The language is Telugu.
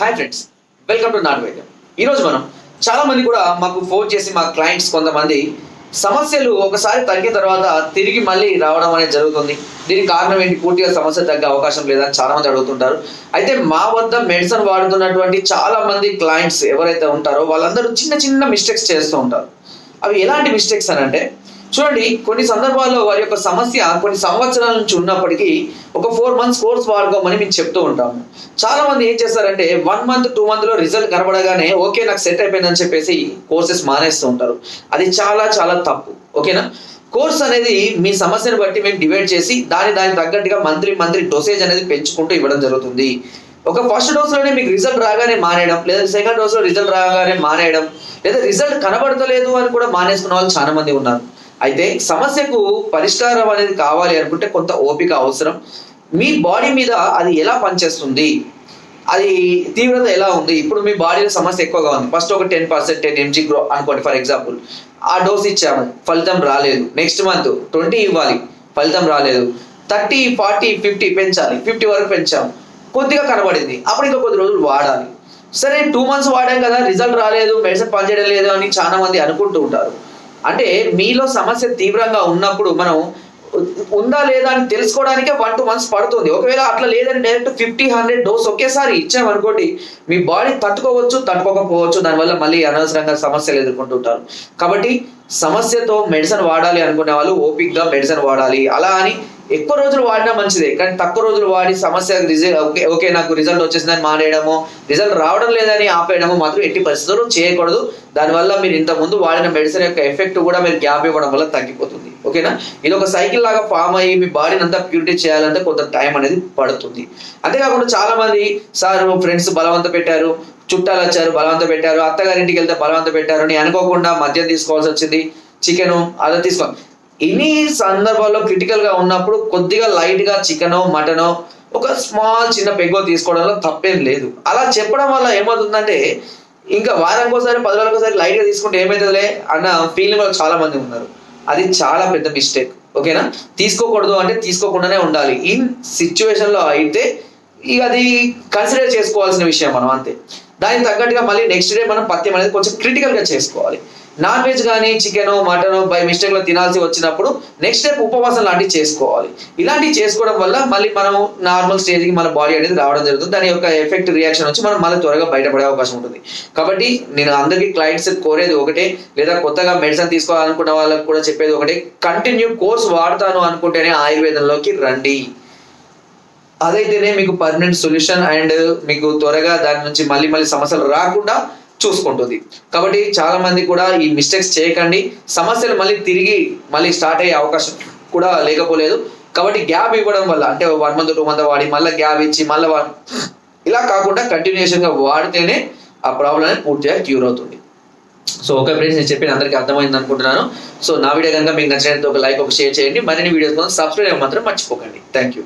హాయ్ ఫ్రెండ్స్ వెల్కమ్ టు నాన్ వైద్యం ఈరోజు మనం చాలా మంది కూడా మాకు ఫోన్ చేసి మా క్లయింట్స్ కొంతమంది సమస్యలు ఒకసారి తగ్గిన తర్వాత తిరిగి మళ్ళీ రావడం అనేది జరుగుతుంది. దీనికి కారణం ఏంటి? పూర్తిగా సమస్య తగ్గే అవకాశం లేదని చాలా మంది అడుగుతుంటారు. అయితే మా వద్ద మెడిసిన్ వాడుతున్నటువంటి చాలా మంది క్లయింట్స్ ఎవరైతే ఉంటారో వాళ్ళందరూ చిన్న చిన్న మిస్టేక్స్ చేస్తూ ఉంటారు. అవి ఎలాంటి మిస్టేక్స్ అని అంటే చూడండి కొన్ని సందర్భాల్లో వారి యొక్క సమస్య కొన్ని సంవత్సరాల నుంచి ఉన్నప్పటికీ ఒక ఫోర్ మంత్స్ కోర్స్ వాడుకోమని మేము చెప్తూ ఉంటాము చాలా మంది ఏం చేస్తారంటే వన్ మంత్ టూ మంత్లో రిజల్ట్ కనబడగానే ఓకే నాకు సెట్ అయిపోయిందని చెప్పేసి కోర్సెస్ మానేస్తూ ఉంటారు. అది చాలా చాలా తప్పు ఓకేనా? కోర్స్ అనేది మీ సమస్యను బట్టి మేము డివైడ్ చేసి దాని దానికి తగ్గట్టుగా మంత్లీ మంత్లీ డోసేజ్ అనేది పెంచుకుంటూ ఇవ్వడం జరుగుతుంది. ఒక ఫస్ట్ డోస్లోనే మీకు రిజల్ట్ రాగానే మానేయడం లేదా సెకండ్ డోస్లో రిజల్ట్ రాగానే మానేయడం లేదా రిజల్ట్ కనబడతలేదు అని కూడా మానేసుకున్న వాళ్ళు చాలా మంది ఉన్నారు. అయితే సమస్యకు పరిష్కారం అనేది కావాలి అనుకుంటే కొంత ఓపిక అవసరం. మీ బాడీ మీద అది ఎలా పనిచేస్తుంది? అది తీవ్రత ఎలా ఉంది? ఇప్పుడు మీ బాడీలో సమస్య ఎక్కువగా ఉంది. ఫస్ట్ ఒక టెన్ పర్సెంట్ టెన్ ఎంజీ గ్రో అనుకోండి ఫర్ ఎగ్జాంపుల్. ఆ డోస్ ఇచ్చాము. ఫలితం రాలేదు. నెక్స్ట్ మంత్ ట్వంటీ ఇవ్వాలి. ఫలితం రాలేదు. థర్టీ ఫార్టీ ఫిఫ్టీ పెంచాలి. ఫిఫ్టీ వరకు పెంచాము. కొద్దిగా కనబడింది. అప్పుడు ఇంకా కొద్ది రోజులు వాడాలి. సరే టూ మంత్స్ వాడాం కదా. రిజల్ట్ రాలేదు. మెడిసిన్ పనిచేయడం లేదు అని చాలా మంది అనుకుంటూ ఉంటారు. అంటే మీలో సమస్య తీవ్రంగా ఉన్నప్పుడు మనం ఉందా లేదా అని తెలుసుకోవడానికే వన్ టూ మంత్స్ పడుతుంది. ఒకవేళ అట్లా లేదని డైరెక్ట్ ఫిఫ్టీ హండ్రెడ్ డోస్ ఒకేసారి ఇచ్చామనుకోండి మీ బాడీ తట్టుకోవచ్చు తట్టుకోకపోవచ్చు దానివల్ల మళ్ళీ అనవసరంగా సమస్యలు ఎదుర్కొంటుంటారు. కాబట్టి సమస్యతో మెడిసిన్ వాడాలి అనుకునే వాళ్ళు ఓపిక్గా మెడిసిన్ వాడాలి. అలా అని ఎక్కువ రోజులు వాడినా మంచిదే కానీ తక్కువ రోజులు వాడి సమస్య రిజల్ట్ ఓకే ఓకే నాకు రిజల్ట్ వచ్చేసిందని మానేయడము రిజల్ట్ రావడం లేదని ఆపేయడము మాత్రం ఎట్టి పరిస్థితుల్లో చేయకూడదు. దానివల్ల మీరు ఇంత ముందు వాడిన మెడిసిన్ యొక్క ఎఫెక్ట్ కూడా మీరు గ్యాప్ ఇవ్వడం వల్ల తగ్గిపోతుంది. ఓకేనా? ఇది ఒక సైకిల్ లాగా ఫామ్ అయ్యి మీ బాడీని అంతా ప్యూరిటీ చేయాలంటే కొంత టైం అనేది పడుతుంది. అంతేకాకుండా చాలా మంది సార్ ఫ్రెండ్స్ బలవంత పెట్టారు చుట్టాలు వచ్చారు బలవంత పెట్టారు అత్తగారింటికి వెళ్తే బలవంత పెట్టారు అని అనుకోకుండా మద్యం తీసుకోవాల్సి వచ్చింది చికెను అలా తీసుకో ఇన్ని సందర్భాల్లో క్రిటికల్గా ఉన్నప్పుడు కొద్దిగా లైట్గా చికెనో మటనో ఒక స్మాల్ చిన్న పెగ్గో తీసుకోవడంలో తప్పేం లేదు. అలా చెప్పడం వల్ల ఏమవుతుందంటే ఇంకా వారానికోసారి పది రోజులకోసారి లైట్గా తీసుకుంటే ఏమవుతుందిలే అన్న ఫీలింగ్లో చాలా మంది ఉన్నారు. అది చాలా పెద్ద మిస్టేక్ ఓకేనా? తీసుకోకూడదు అంటే తీసుకోకుండానే ఉండాలి. ఇన్ సిచ్యువేషన్లో అయితే ఇక అది కన్సిడర్ చేసుకోవాల్సిన విషయం మనం అంతే. దానికి తగ్గట్టుగా మళ్ళీ నెక్స్ట్ డే మనం పత్యం అనేది కొంచెం క్రిటికల్గా చేసుకోవాలి. నాన్ వెజ్ కానీ చికెన్ మటన్ బై మిస్టేక్లో తినాల్సి వచ్చినప్పుడు నెక్స్ట్ డే ఉపవాసం లాంటివి చేసుకోవాలి. ఇలాంటివి చేసుకోవడం వల్ల మళ్ళీ మనం నార్మల్ స్టేజ్కి మన బాడీ అనేది రావడం జరుగుతుంది. దాని యొక్క ఎఫెక్ట్ రియాక్షన్ వచ్చి మనం మళ్ళీ త్వరగా బయటపడే అవకాశం ఉంటుంది. కాబట్టి నేను అందరికీ క్లయింట్స్ కోరేది ఒకటే లేదా కొత్తగా మెడిసిన్ తీసుకోవాలనుకున్న వాళ్ళకి కూడా చెప్పేది ఒకటే కంటిన్యూ కోర్స్ వాడతాను అనుకుంటేనే ఆయుర్వేదంలోకి రండి. అదైతేనే మీకు పర్మనెంట్ సొల్యూషన్ అండ్ మీకు త్వరగా దాని నుంచి మళ్ళీ మళ్ళీ సమస్యలు రాకుండా చూసుకుంటుంది. కాబట్టి చాలా మంది కూడా ఈ మిస్టేక్స్ చేయకండి. సమస్యలు మళ్ళీ తిరిగి మళ్ళీ స్టార్ట్ అయ్యే అవకాశం కూడా లేకపోలేదు. కాబట్టి గ్యాప్ ఇవ్వడం వల్ల అంటే వన్ మంత్ టూ మంత్ వాడి మళ్ళీ గ్యాప్ ఇచ్చి మళ్ళీ ఇలా కాకుండా కంటిన్యూషన్గా వాడితేనే ఆ ప్రాబ్లం అనేది పూర్తిగా క్యూర్ అవుతుంది. సో ఓకే ఫ్రెండ్స్ నేను చెప్పిన అందరికీ అర్థమైంది అనుకుంటున్నాను. సో నా వీడియో కనుక మీకు నచ్చినట్లయితే ఒక లైక్ ఒక షేర్ చేయండి. మరిన్ని వీడియోస్ కోసం సబ్స్క్రైబ్ మాత్రం మర్చిపోకండి. Thank you